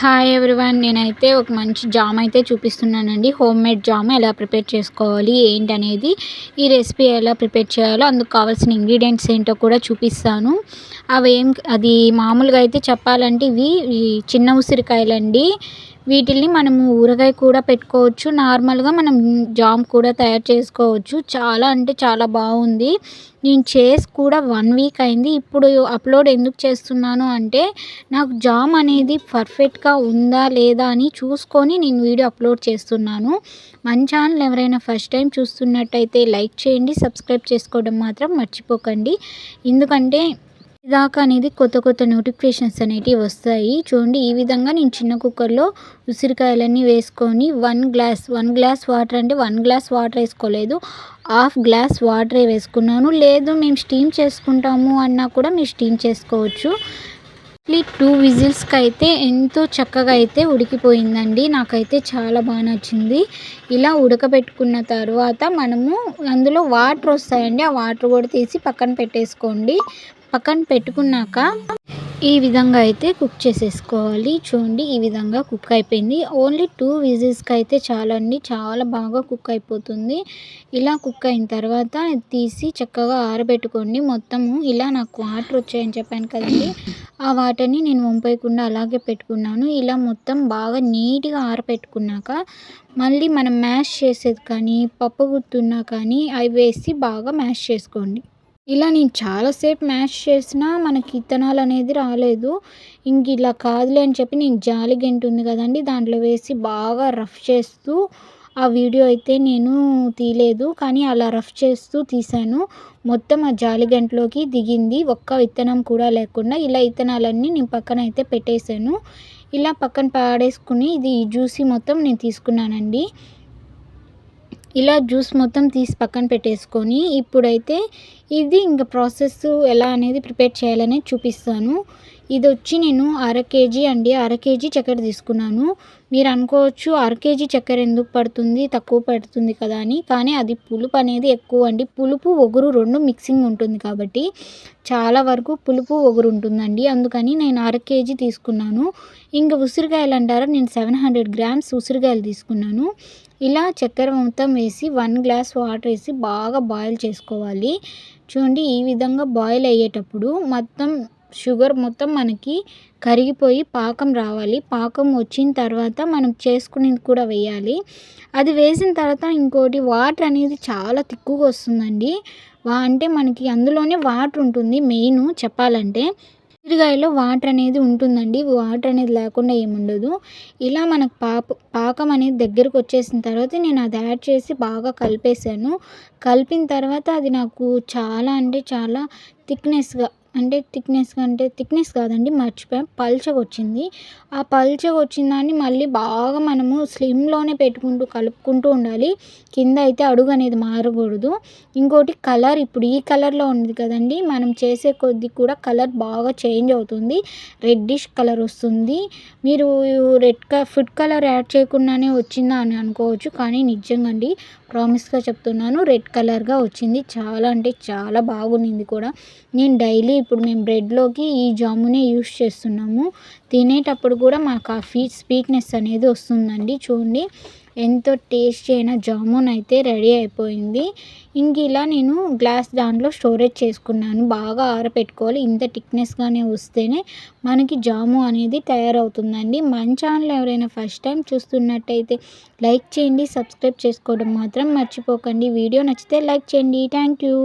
Hi everyone నేనైతే ఒక మంచి జామ్ అయితే చూపిస్తున్నానండి. హోమ్ మేడ్ జామ్ ఎలా ప్రిపేర్ చేసుకోవాలి ఏంటనేది ఈ రెసిపీ ఎలా ప్రిపేర్ చేయాలో అందుకు కావాల్సిన ఇంగ్రీడియంట్స్ ఏంటో కూడా చూపిస్తాను. అవి ఏం అది మామూలుగా అయితే చెప్పాలంటే ఇవి చిన్న ఉసిరికాయలండి. వీటిల్ని మనము ఊరగాయ కూడా పెట్టుకోవచ్చు. నార్మల్గా మనం జామ్ కూడా తయారు చేసుకోవచ్చు. చాలా అంటే చాలా బాగుంది. నేను చేసి కూడా వన్ వీక్ అయింది. ఇప్పుడు అప్లోడ్ ఎందుకు చేస్తున్నాను అంటే నాకు జామ్ అనేది పర్ఫెక్ట్గా ఉందా లేదా అని చూసుకొని నేను వీడియో అప్లోడ్ చేస్తున్నాను. మన ఛానల్ ఎవరైనా ఫస్ట్ టైం చూస్తున్నట్టయితే లైక్ చేయండి. సబ్స్క్రైబ్ చేసుకోవడం మాత్రం మర్చిపోకండి. ఎందుకంటే దాకా అనేది కొత్త కొత్త నోటిఫికేషన్స్ అనేటివి వస్తాయి. చూడండి ఈ విధంగా నేను చిన్న కుక్కర్లో ఉసిరికాయలన్నీ వేసుకొని one glass one glass water అంటే వన్ గ్లాస్ వాటర్ వేసుకోలేదు. హాఫ్ గ్లాస్ వాటరే వేసుకున్నాను. లేదు మేము స్టీమ్ చేసుకుంటాము అన్నా కూడా మీరు స్టీమ్ చేసుకోవచ్చు. టూ విజిల్స్కి అయితే ఎంతో చక్కగా అయితే ఉడికిపోయిందండి. నాకైతే చాలా బాగా నచ్చింది. ఇలా ఉడకబెట్టుకున్న తర్వాత మనము అందులో వాటర్ వస్తాయండి. ఆ వాటర్ కూడా తీసి పక్కన పెట్టేసుకోండి. పక్కన పెట్టుకున్నాక ఈ విధంగా అయితే కుక్ చేసేసుకోవాలి. చూడండి ఈ విధంగా కుక్ అయిపోయింది. ఓన్లీ టూ విజిల్స్కి అయితే చాలా అండి చాలా బాగా కుక్ అయిపోతుంది. ఇలా కుక్ అయిన తర్వాత తీసి చక్కగా ఆరబెట్టుకోండి. మొత్తము ఇలా నాకు వాటర్ వచ్చాయని చెప్పాను కదండి. ఆ వాటర్ని నేను వంపేయకుండా అలాగే పెట్టుకున్నాను. ఇలా మొత్తం బాగా నీట్గా ఆరబెట్టుకున్నాక మళ్ళీ మనం మ్యాష్ చేసేది కానీ పప్పు గుర్తున్నా కానీ అవి వేసి బాగా మ్యాష్ చేసుకోండి. ఇలా నేను చాలాసేపు మ్యాష్ చేసినా మనకి ఇత్తనాలు అనేది రాలేదు. ఇంక ఇలా కాదులే అని చెప్పి నేను జాలి గెంటుంది కదండి. దాంట్లో వేసి బాగా రఫ్ చేస్తూ ఆ వీడియో అయితే నేను తీయలేదు కానీ అలా రఫ్ చేస్తూ తీశాను. మొత్తం ఆ జాలిగంటలోకి దిగింది. ఒక్క విత్తనం కూడా లేకుండా ఇలా విత్తనాలన్నీ నేను పక్కన అయితే పెట్టేశాను. ఇలా పక్కన పాడేసుకుని ఇది జ్యూసీ మొత్తం నేను తీసుకున్నానండి. ఇలా జ్యూస్ మొత్తం తీసి పక్కన పెట్టేసుకొని ఇప్పుడైతే ఇది ఇంకా ప్రాసెస్ ఎలా అనేది ప్రిపేర్ చేయాలనేది చూపిస్తాను. ఇది వచ్చి నేను అర కేజీ అండి. అర కేజీ చక్కెర తీసుకున్నాను. మీరు అనుకోవచ్చు అర కేజీ చక్కెర ఎందుకు పడుతుంది? తక్కువ పడుతుంది కదా అని. కానీ అది పులుపు అనేది ఎక్కువ అండి. పులుపు ఒగురు రెండు మిక్సింగ్ ఉంటుంది కాబట్టి చాలా వరకు పులుపు ఒగురు ఉంటుందండి. అందుకని నేను అర కేజీ తీసుకున్నాను. ఇంకా ఉసిరికాయలు అంటారా? నేను సెవెన్ హండ్రెడ్ గ్రామ్స్ ఉసిరికాయలు తీసుకున్నాను. ఇలా చక్కెర మొత్తం వేసి వన్ గ్లాస్ వాటర్ వేసి బాగా బాయిల్ చేసుకోవాలి. చూడండి ఈ విధంగా బాయిల్ అయ్యేటప్పుడు మొత్తం షుగర్ మొత్తం మనకి కరిగిపోయి పాకం రావాలి. పాకం వచ్చిన తర్వాత మనం చేసుకునేది కూడా వేయాలి. అది వేసిన తర్వాత ఇంకోటి వాటర్ అనేది చాలా తిక్కుగా వస్తుందండి. అంటే మనకి అందులోనే వాటర్ ఉంటుంది మెయిన్ చెప్పాలంటే. ఉసిరికాయలో వాటర్ అనేది ఉంటుందండి. వాటర్ అనేది లేకుండా ఏముండదు ఇలా మనకు పాప పాకం అనేది దగ్గరకు వచ్చేసిన తర్వాత నేను అది యాడ్ చేసి బాగా కలిపేసాను కలిపిన తర్వాత అది నాకు చాలా అంటే చాలా థిక్నెస్గా అంటే థిక్నెస్ అంటే థిక్నెస్ కాదండి మర్చిపోయాం. పల్చగా వచ్చింది ఆ పల్చగా వచ్చిన దాన్ని మళ్ళీ బాగా మనము స్లిమ్లోనే పెట్టుకుంటూ కలుపుకుంటూ ఉండాలి. కింద అయితే అడుగు అనేది మారకూడదు. ఇంకోటి కలర్ ఇప్పుడు ఈ కలర్లో ఉంది కదండి మనం చేసే కొద్దీ కూడా కలర్ బాగా చేంజ్ అవుతుంది. రెడ్డిష్ కలర్ వస్తుంది. మీరు రెడ్ క ఫుడ్ కలర్ యాడ్ చేయకుండానే వచ్చిందా అని అనుకోవచ్చు కానీ నిజంగా అండి ప్రామిస్గా చెప్తున్నాను రెడ్ కలర్గా వచ్చింది. చాలా అంటే చాలా బాగుంది కూడా. నేను డైలీ ఇప్పుడు మేము బ్రెడ్లోకి ఈ జామునే యూస్ చేస్తున్నాము. తినేటప్పుడు కూడా మాకు ఆ ఫీ స్వీట్నెస్ అనేది వస్తుందండి. చూడండి ఎంతో టేస్ట్ అయిన జామున్ అయితే రెడీ అయిపోయింది. ఇంక ఇలా నేను గ్లాస్ దాంట్లో స్టోరేజ్ చేసుకున్నాను. బాగా ఆరపెట్టుకోవాలి. ఇంత థిక్నెస్గానే వస్తేనే మనకి జాము అనేది తయారవుతుందండి. మన ఛానల్ ఎవరైనా ఫస్ట్ టైం చూస్తున్నట్టయితే లైక్ చేయండి సబ్స్క్రైబ్ చేసుకోవడం మాత్రం మర్చిపోకండి. వీడియో నచ్చితే లైక్ చేయండి. Thank you.